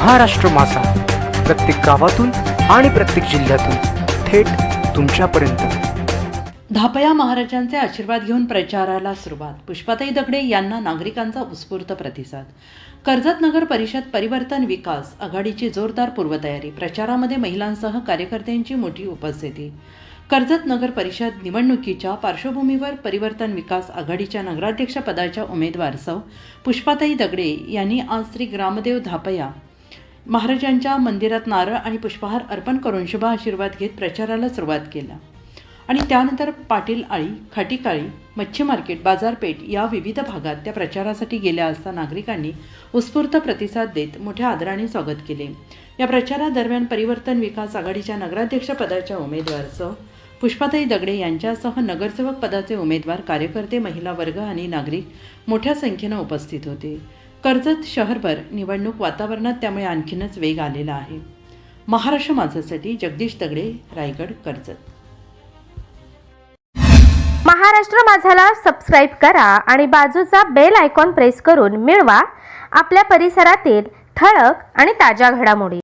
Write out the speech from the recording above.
महाराष्ट्र मासा प्रत्येक गावातून आणि प्रत्येक जिल्ह्यातून थेट तुमच्यापर्यंत. धापया महाराजांचे आशीर्वाद घेऊन प्रचाराला सुरुवात. पुष्पाताई दगडे यांना नागरिकांचा उत्स्फूर्त प्रतिसाद. कर्जत नगर परिषद परिवर्तन विकास आघाडीची जोरदार पूर्वतयारी. प्रचारामध्ये महिलांसह कार्यकर्त्यांची मोठी उपस्थिती. कर्जत नगर परिषद निवडणुकीच्या पार्श्वभूमीवर परिवर्तन विकास आघाडीच्या नगराध्यक्षपदाच्या उमेदवार सौ. पुष्पाताई दगडे यांनी आज श्री ग्रामदेव धापया महाराजांच्या मंदिरात नारळ आणि पुष्पहार अर्पण करून शुभ आशीर्वाद घेत प्रचाराला सुरुवात केला. आणि त्यानंतर पाटील आळी खाटीकाळी मच्छी मार्केट बाजारपेठ या विविध भागात त्या प्रचारासाठी गेल्या असता नागरिकांनी उत्स्फूर्त प्रतिसाद देत मोठ्या आदराने स्वागत केले. या प्रचारादरम्यान परिवर्तन विकास आघाडीच्या नगराध्यक्षपदाच्या उमेदवार पुष्पाताई दगडे यांच्यासह नगरसेवक पदाचे उमेदवार कार्यकर्ते महिला वर्ग आणि नागरिक मोठ्या संख्येनं उपस्थित होते. कर्जत शहरभर निवडणूक वातावरणात त्यामुळे आणखीनच वेग आलेला आहे. महाराष्ट्र माझ्यासाठी जगदीश दगडे रायगड कर्जत. महाराष्ट्र माझाला सबस्क्राईब करा आणि बाजूचा बेल आयकॉन प्रेस करून मिळवा आपल्या परिसरातील ठळक आणि ताज्या घडामोडी.